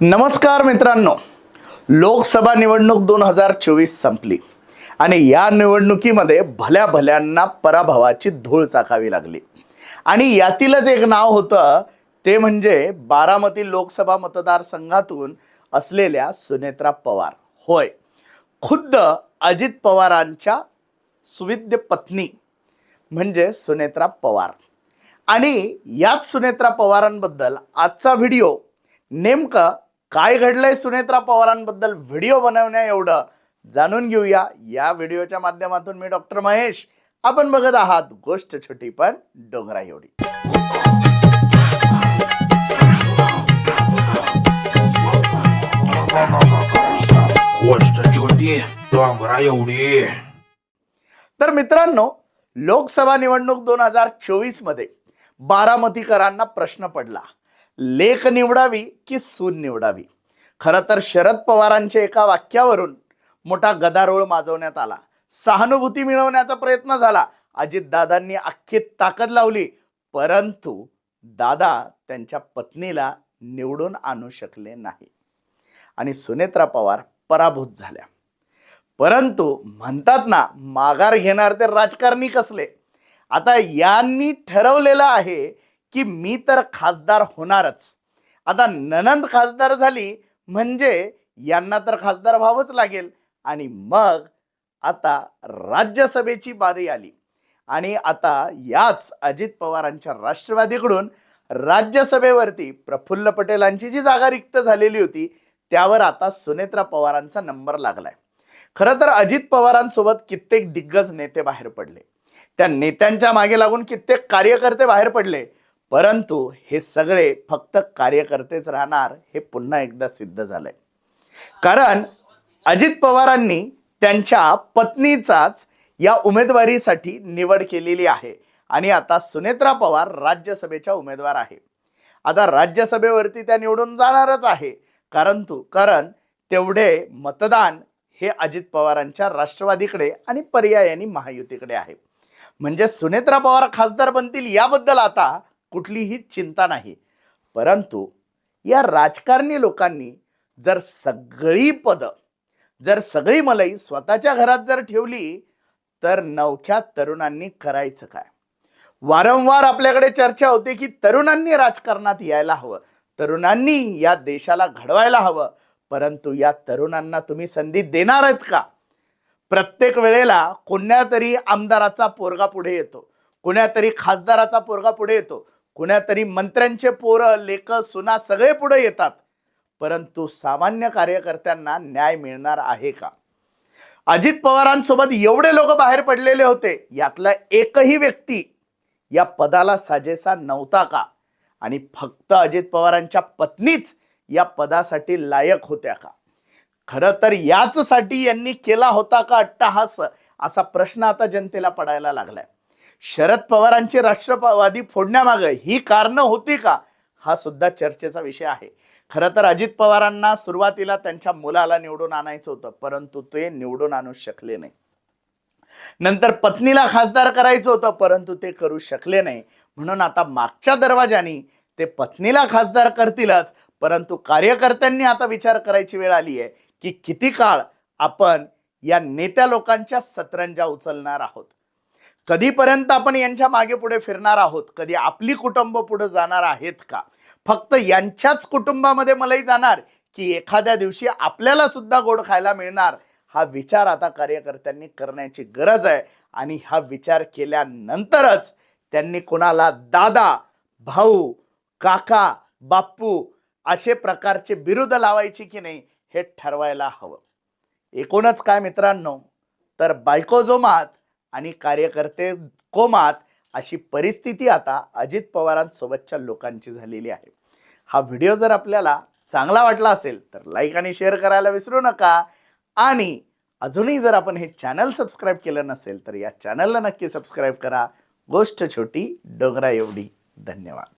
नमस्कार मित्रांनो. लोकसभा निवडणूक दोन हजार चोवीस संपली. आणि या निवडणुकीमध्ये भल्या भल्यांना पराभवाची धूळ चाकावी लागली. आणि यातीलच एक नाव होतं ते म्हणजे बारामती लोकसभा मतदारसंघातून असलेल्या सुनेत्रा पवार. होय. खुद्द अजित पवारांच्या सुविद्य पत्नी म्हणजे सुनेत्रा पवार. आणि याच सुनेत्रा पवारांबद्दल आजचा व्हिडिओ नेमकं काय घडलंय सुनेत्रा पवारांबद्दल व्हिडिओ बनवण्या एवढं जाणून घेऊया. या व्हिडिओच्या माध्यमातून मी डॉक्टर महेश. आपण बघत आहात गोष्ट छोटी पण डोंगरा एवढी. गोष्ट छोटी डोंगरा एवढी. तर मित्रांनो लोकसभा निवडणूक दोन हजार चोवीसमध्ये बारामतीकरांना प्रश्न पडला. लेख निवडावी की सून निवडावी? खरं तर शरद पवारांच्या एका वाक्यावरून मोठा गदारोळ माजवण्यात आला. सहानुभूती मिळवण्याचा प्रयत्न झाला. अजितदादांनी अख्खी ताकद लावली. परंतु दादा त्यांच्या पत्नीला निवडून आणू शकले नाही. आणि सुनेत्रा पवार पराभूत झाल्या. परंतु म्हणतात ना माघार घेणार ते राजकारणी कसले? आता यांनी ठरवलेलं आहे की मी तर खासदार होणारच. आता ननंद खासदार झाली म्हणजे यांना तर खासदार व्हावंच लागेल. आणि मग आता राज्यसभेची बारी आली. आणि आता याच अजित पवारांच्या राष्ट्रवादीकडून राज्यसभेवरती प्रफुल्ल पटेलांची जी जागा रिक्त झालेली होती त्यावर आता सुनेत्रा पवारांचा नंबर लागलाय. खरं तर अजित पवारांसोबत कित्येक दिग्गज नेते बाहेर पडले. त्या नेत्यांच्या मागे लागून कित्येक कार्यकर्ते बाहेर पडले. परंतु हे सगळे फक्त कार्यकर्तेच राहणार हे पुन्हा एकदा सिद्ध झालंय. कारण अजित पवारांनी त्यांच्या पत्नीचाच या उमेदवारीसाठी निवड केलेली आहे. आणि आता सुनेत्रा पवार राज्यसभेच्या उमेदवार आहे. आता राज्यसभेवरती त्या निवडून जाणारच आहे. कारण तू कारण तेवढे मतदान हे अजित पवारांच्या राष्ट्रवादीकडे आणि पर्यायाने महायुतीकडे आहे. म्हणजे सुनेत्रा पवार खासदार बनतील याबद्दल आता कुठलीही चिंता नाही. परंतु या राजकारणी लोकांनी जर सगळी पदं जर सगळी मलई स्वतःच्या घरात जर ठेवली तर नवख्या तरुणांनी करायचं काय? वारंवार आपल्याकडे चर्चा होते की तरुणांनी राजकारणात यायला हवं. तरुणांनी या देशाला घडवायला हवं. परंतु या तरुणांना तुम्ही संधी देणार आहेत का? प्रत्येक वेळेला कोणत्या तरी आमदाराचा पोरगा पुढे येतो. कोण्या तरी खासदाराचा पोरगा पुढे येतो. कुणातरी मंत्र्यांचे पोरं लेख सुना सगळे पुढे येतात. परंतु सामान्य कार्यकर्त्यांना न्याय मिळणार आहे का? अजित पवारांसोबत एवढे लोक बाहेर पडलेले होते यातला एकही व्यक्ती या पदाला साजेसा नव्हता का? आणि फक्त अजित पवारांच्या पत्नीच या पदासाठी लायक होत्या का? खरं तर याचसाठी यांनी केला होता का अट्टाहास? असा प्रश्न आता जनतेला पडायला लागलाय. शरद पवारांची राष्ट्रवादी फोडण्यामागे ही कारणं होती का? हा सुद्धा चर्चेचा विषय आहे. खरं तर अजित पवारांना सुरुवातीला त्यांच्या मुलाला निवडून आणायचं होतं परंतु ते निवडून आणू शकले नाही. नंतर पत्नीला खासदार करायचं होतं परंतु ते करू शकले नाही. म्हणून आता मागच्या दरवाजानी ते पत्नीला खासदार करतीलच परंतु कार्यकर्त्यांनी आता विचार करायची वेळ आली आहे की किती काळ आपण या नेत्या लोकांच्या सतरंजा उचलणार आहोत? कधीपर्यंत आपण यांच्या मागे पुढे फिरणार आहोत? कधी आपली कुटुंब पुढे जाणार आहेत का? फक्त यांच्याच कुटुंबामध्ये मलाही जाणार की एखाद्या दिवशी आपल्याला सुद्धा गोड खायला मिळणार? हा विचार आता कार्यकर्त्यांनी करण्याची गरज आहे. आणि हा विचार केल्यानंतरच त्यांनी कोणाला दादा भाऊ काका बाप्पू असे प्रकारचे बिरुद लावायची की नाही हे ठरवायला हवं. एकूणच काय मित्रांनो? तर बायकोजोमात आणि कार्यकर्ते कोमात अशी परिस्थिती आता अजित पवारांसोबतच्या लोकांची झालेली आहे. हा व्हिडिओ जर आपल्याला चांगला वाटला असेल तर लाईक आणि शेअर करायला विसरू नका. आणि अजूनही जर आपण हे चॅनल सबस्क्राईब केलं नसेल तर या चॅनलला नक्की सबस्क्राईब करा. गोष्ट छोटी डोंगरा एवढी धन्यवाद.